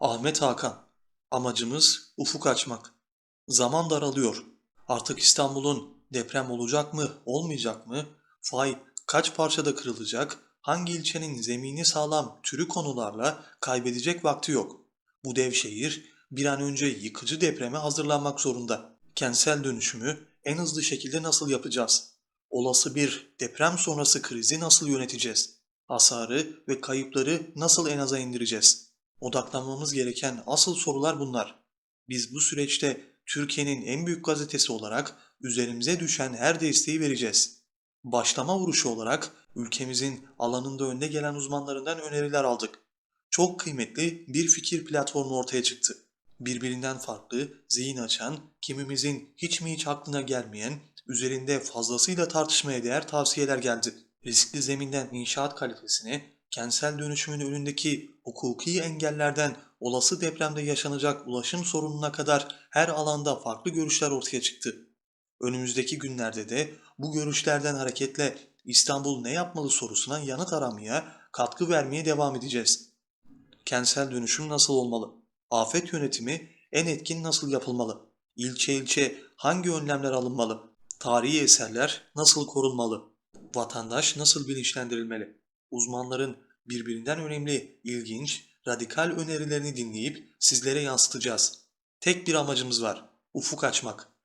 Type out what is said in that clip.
Ahmet Hakan. Amacımız ufuk açmak. Zaman daralıyor. Artık İstanbul'un deprem olacak mı, olmayacak mı? Fay kaç parçada kırılacak? Hangi ilçenin zemini sağlam türü konularla kaybedecek vakti yok. Bu dev şehir bir an önce yıkıcı depreme hazırlanmak zorunda. Kentsel dönüşümü en hızlı şekilde nasıl yapacağız? Olası bir deprem sonrası krizi nasıl yöneteceğiz? Hasarı ve kayıpları nasıl en aza indireceğiz? Odaklanmamız gereken asıl sorular bunlar. Biz bu süreçte Türkiye'nin en büyük gazetesi olarak üzerimize düşen her desteği vereceğiz. Başlama vuruşu olarak ülkemizin alanında önde gelen uzmanlarından öneriler aldık. Çok kıymetli bir fikir platformu ortaya çıktı. Birbirinden farklı, zihin açan, kimimizin hiç mi hiç aklına gelmeyen, üzerinde fazlasıyla tartışmaya değer tavsiyeler geldi. Riskli zeminden inşaat kalitesine, kentsel dönüşümün önündeki hukuki engellerden olası depremde yaşanacak ulaşım sorununa kadar her alanda farklı görüşler ortaya çıktı. Önümüzdeki günlerde de bu görüşlerden hareketle İstanbul ne yapmalı sorusuna yanıt aramaya, katkı vermeye devam edeceğiz. Kentsel dönüşüm nasıl olmalı? Afet yönetimi en etkin nasıl yapılmalı? İlçe ilçe hangi önlemler alınmalı? Tarihi eserler nasıl korunmalı? Vatandaş nasıl bilinçlendirilmeli? Uzmanların birbirinden önemli, ilginç, radikal önerilerini dinleyip sizlere yansıtacağız. Tek bir amacımız var. Ufuk açmak.